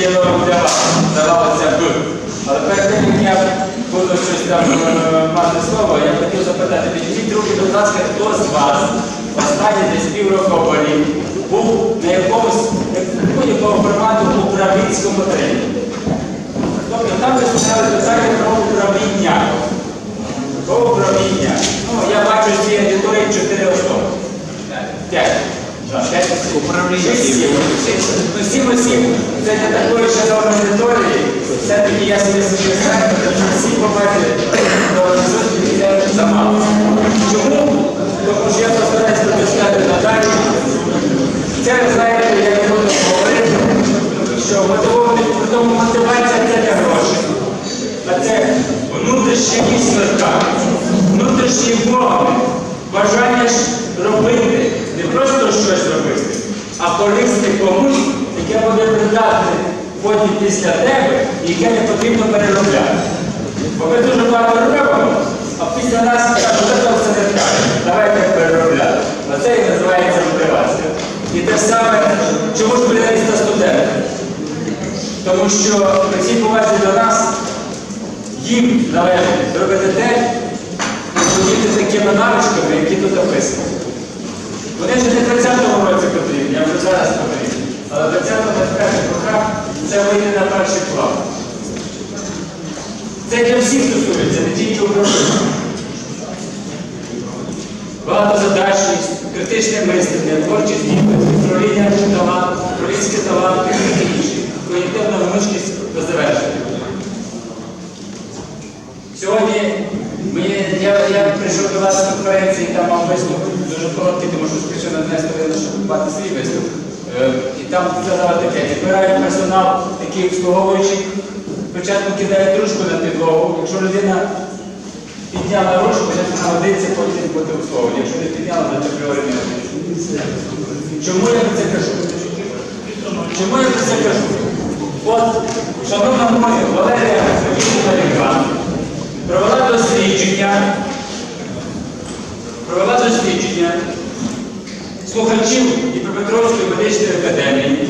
є новим здавалося б. Але перед тим, як я буду щось там е, мати слово, я хотів запитати, підійдіть руки, будь ласка, хто з вас останні десь півроку був на якомусь будь-якого формату управлінському тренінгу? Тобто там ви сказали питання про управління. Про управління. Ну, я бачу з цієї аудиторії чотири особи. П'ять. Так, П'ять осіб. Управління. Всі сім. Ну, сім осіб. Це не такої шановної аудиторії. Все-таки я собі знаю, тому що всі побачили, відсотків це замало. Чому? Тому що я постараюся прочитати надалі. Це ви знаєте, я не буду говорити, що тому мотивація це не гроші. А це внутрішня істота, внутрішній Бог, бажання ж робити, не просто щось робити, а користи комусь, яке буде придатне потім після тебе, і яке не потрібно переробляти. Бо ми дуже багато робимо, а після нас кажуть, що це все не так, давайте переробляти. Оце і називається мотивація. І те саме, чому ж поляріста студенти? Тому що при всій повазі до нас їм належить зробити те, володіти такими навичками, які тут описані. Вони вже не в 30-му році потрібні, а вже зараз потрібні. Але в 20-му в перших роках це вийде на перший план. Це для всіх стосується, не тільки управління. Багатозадачність, критичне мислення, творчі здібності, управління талант, управлінський талант і інше. Когнітивна гнучкість до завершення. Сьогодні мені, я, я прийшов до вас на конференції, там мав виступ дуже короткий, тому що спішив на 10 хвилин, щоб мати свій виступ. Е, І там сказали таке, відбирають персонал, який обслуговуючий, спочатку кидають ручку на підлогу, якщо людина підняла ручку, значить вона годиться потім бути обслуговувати. Якщо не підняла, то це апріорі не. Чому я про це кажу? Чому я про це кажу? От, шановна моя Валерія Сергійовна провела дослідження, провела дослідження слухачів Дніпропетровської медичної академії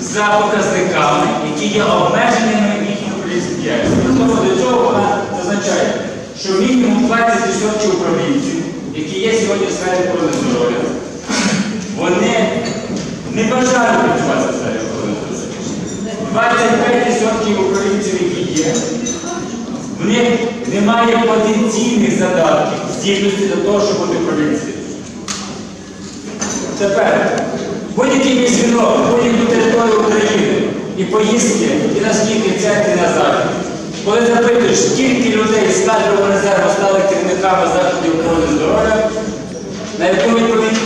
за показниками, які є обмеженими їхньої діяльності. Тому до цього вона зазначає, що мінімум 20% управлінців, які є сьогодні в сфері охорони здоров'я, вони не бажають працювати в сфері охорони здоров'я. 25% управлінців, які є, в них немає потенційних задатків, здібності до того, щоб бути управлінцем. Тепер будь-який мій дзвінок, будь-яку територію України і поїздки, і на схід, і центр, і на захід. Коли запитуєш, скільки людей з кадрового резерву стали керівниками заходів охорони здоров'я, на яку відповідь?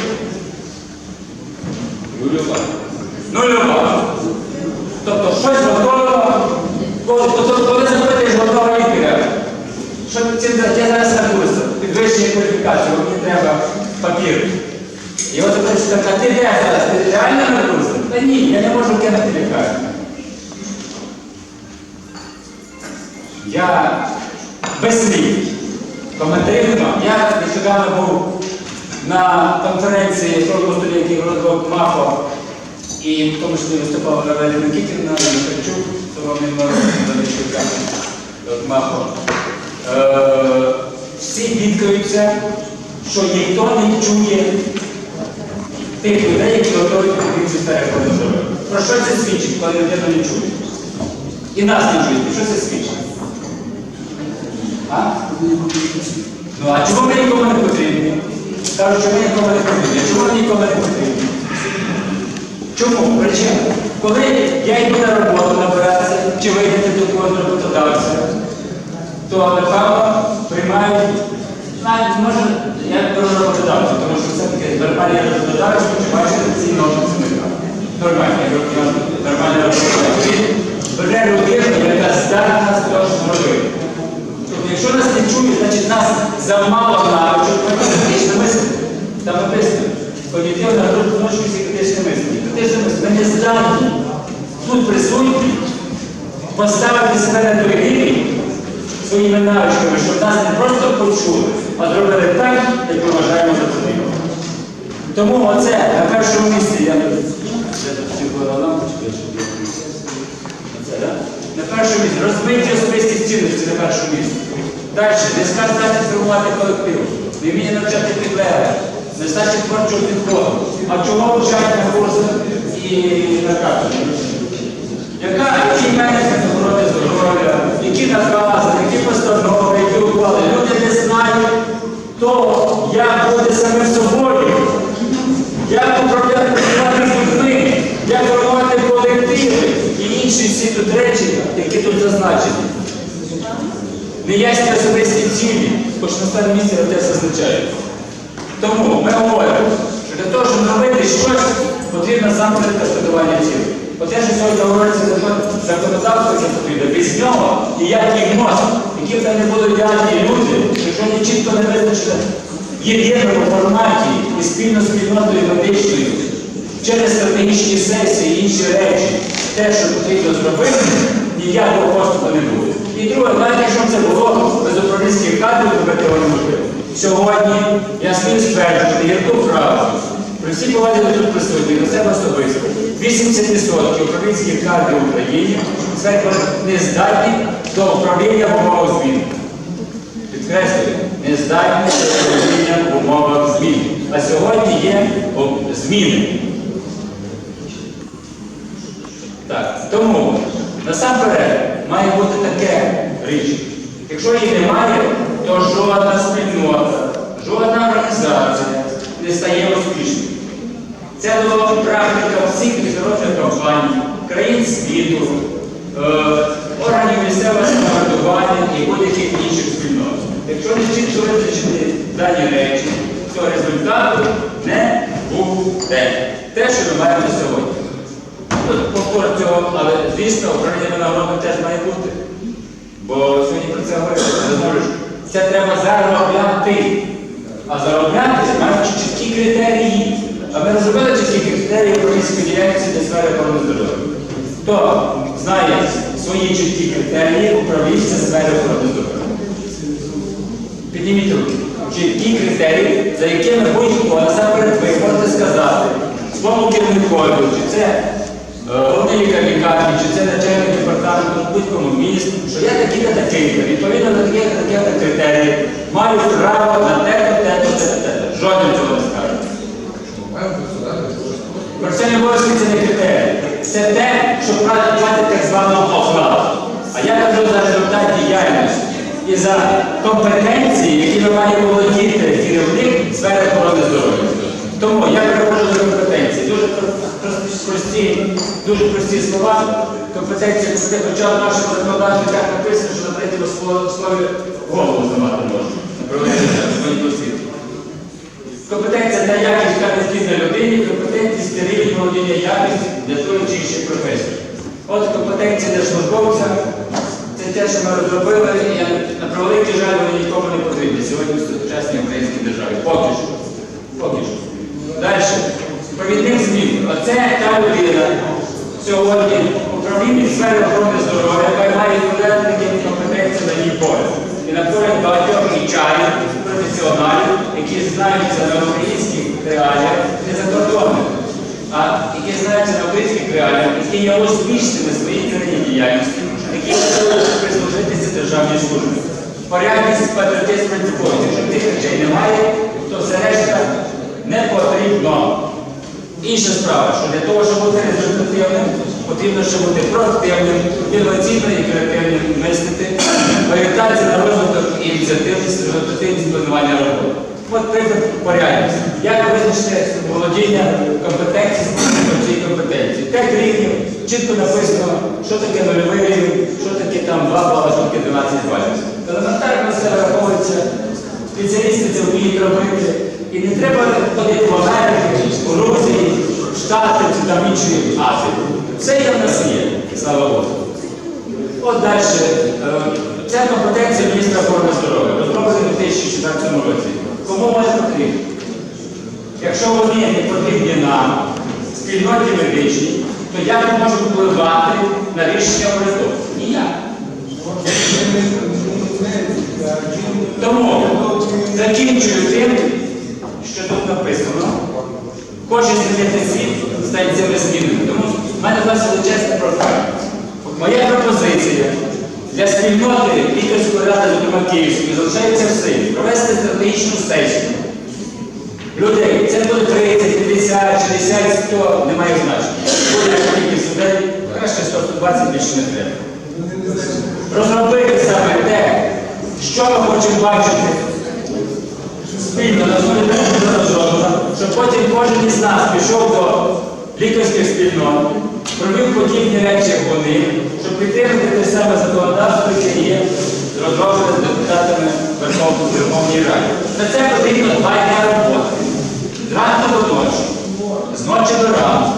Нульова. Нульова. Тобто щось готово. Коли, тобто, коли запитуєш готова лікаря, що цим я зараз на курсі, підвищення кваліфікації, мені треба папір. І от хтось каже, а ти де зараз? Ти реально на курсі? Та ні, я не можу кинути лікарню. Я без слів. Коментарів. Я нещодавно був на конференції про студентів розвиток МАФО, і в тому числі виступав Равелі Микітівна, Михайчук, Соломін от МАФО. Е, всі бідкаються, що ніхто не чує тих людей, які готові сфери охорони здоров'я. Про що це свідчить, коли людина не чує? І нас не чують. Про що це свідчить? А? Ну а чому ми нікому не потрібні? Кажуть, що ми нікому не потрібні. Чому ми нікому не потрібні? Чому? Причина. Коли я йду на роботу набиратися чи вийти до когось роботодавця, то напевно приймають, навіть може, я беру роботодавця, почувається ці норми цінника. Нормальний роботодавець, нормальний роботодавець. Він бере людину, яка здатна з того, що робити. Тобто, якщо нас не чують, значить нас замало навичок критичне мислення. Там написано, когнітивна група і критичне мислення. Критичне мислення. Ми не здатні тут присутні поставити себе на той своїми навичками, щоб нас не просто почули, а зробили так, як ми вважаємо за потрібно. Тому оце на першому місці я тут лампочки, Оце, так? На першому місці. Розбиття особистих цінностей на першому місці. Далі, не здатність формувати колектив, не вміє навчати підлеглих, нестача творчого підходу. А чого вчать на курсах і на кафедрі? Яка хоч на старому місці те все. Тому ми говоримо, що для того, щоб робити щось, потрібно насамперед констатування цілей. Оте, що сьогодні говориться закон законодавство, це потрібно. Без нього ніякий мозок, які там не були ідеальні люди, якщо вони чітко не визначили в єдиному форматі і спільно з спільнотою медичною, через стратегічні сесії і інші речі, те, що потрібно зробити, ніякого поступу не буде. І друге, навіть якщо це було без управлінських кадрів, то цього. Сьогодні я смію стверджувати гірку фразу. При всій повазі до тут присутні, до себе особисто. 80% управлінських кадрів в Україні не здатні до управління в умовах змін. Підкреслюю, не здатні до управління в умовах змін. А сьогодні є зміни. Так, тому насамперед має бути таке річ. Якщо її немає, то жодна спільнота, жодна організація не стає успішною. Це була практика всіх міжнародних компаній, країн світу, е, органів місцевого самоврядування і будь-яких інших спільнот. Якщо не чітко визначити дані речі, то результату не буде. Те, що ми маємо сьогодні. Повтор цього, але звісно, управління винагородом теж має бути. Бо сьогодні про це говорили. Це треба заробляти. А заробляти мають чіткі критерії. А ми розробили чіткі критерії управлінської діяльності для сфери охорони здоров'я. Хто знає свої чіткі критерії управлінця сфери охорони здоров'я? Підніміть руки. Чіткі критерії, за якими будь-хто насамперед ви можете сказати своєму керівникові, чи це головний лікар лікарні, чи це начальник департаменту, будь-кому міністру, що я такий-то такий-то, відповідно до таких-то таких-то маю право на те-то, те-то, те-то, те-то. Жоден цього не скаже. Професійний обов'язки це не критерії. Це те, що платить так звану оплату. А я кажу за результат діяльності і за компетенції, якими має володіти керівник сфери охорони здоров'я. Тому я переходжу до компетенції. Дуже про- про- прості, дуже прості слова. Компетенція, хоча в нашому законодавстві так написано, що на третьому сло- слові голову зламати можна. Компетенція та якість яка необхідна людині, компетентність та рівень володіння якістю для тої чи іншої професії. От компетенція держслужбовця це те, що ми розробили, і на превеликий жаль, вони нікому не потрібні сьогодні в сучасній українській державі. Поки що. Поки що. Далі. Провідник змін. Оце та людина сьогодні управління сфери охорони здоров'я, яка має відповідати таким компетенціям на її полі. І на полі багатьох ічаїв, професіоналів, які знаються на українських реаліях, не за кордоном, а які знаються на українських реаліях, які є успішними своїй країні діяльності, які можуть прислужитися державній службі. Порядність, патріотизм, принциповість. Якщо тих речей немає, то все решта не потрібно. Інша справа, що для того, щоб бути результативним, потрібно ще бути проактивним, інноваційно і креативним мислити, орієнтація на розвиток і ініціативність, результативність планування роботи. От приклад порядність. Як визначити володіння компетенції цієї компетенції? П'ять рівнів, чітко написано, що таке нульовий рівень, що таке там 2 бали, що таке 12 балів. Елементарно все враховується, спеціалісти це вміють робити. І не треба ходити в Америці, в Грузії, в Штати чи там інші Азії. Все є в нас є, слава Богу. От далі. Е, Ця компетенція міністра охорони здоров'я, розроблена у 2014 році. Кому вони потрібні? Якщо вони не потрібні нам, спільноті медичній, то як ми можемо впливати на рішення уряду? Ніяк. Тому закінчую тим, що тут написано. Хоче змінити світ, стань цими змінами. Тому в мене вас величезне прохання. Моя пропозиція для спільноти лікарської ради, зокрема Київської, залишається в силі. Провести стратегічну сесію. Людей, це буде 30, 50, 60, 100, немає значення. Буде кількість людей, краще 120, більше не треба. Розробити саме те, що ми хочемо бачити спільно на щоб потім кожен із нас пішов до лікарських спільнот, провів подібні речі, як вони, щоб підтримати те саме законодавство, яке є розроблене з депутатами Верховної Ради. На це потрібно два дня роботи. Зранку до ночі, з ночі до ранку.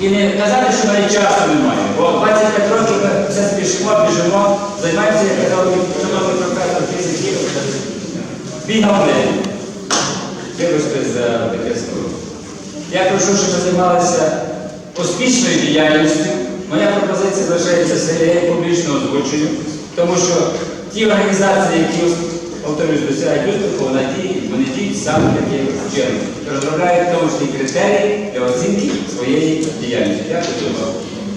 І не казати, що навіть часу немає, бо 25 років ми все спішимо, біжимо, займаємося, як казав шановний професор фізики, бігав день. Вибачте за таке слово. Я прошу, щоб ви займалися успішною діяльністю. Моя пропозиція залишається в селі, я її тому що ті організації, які повторюсь, досягають успіху, вони діють, вони діють саме таким чином. Розробляють в критерії для оцінки своєї діяльності. Дякую за увагу.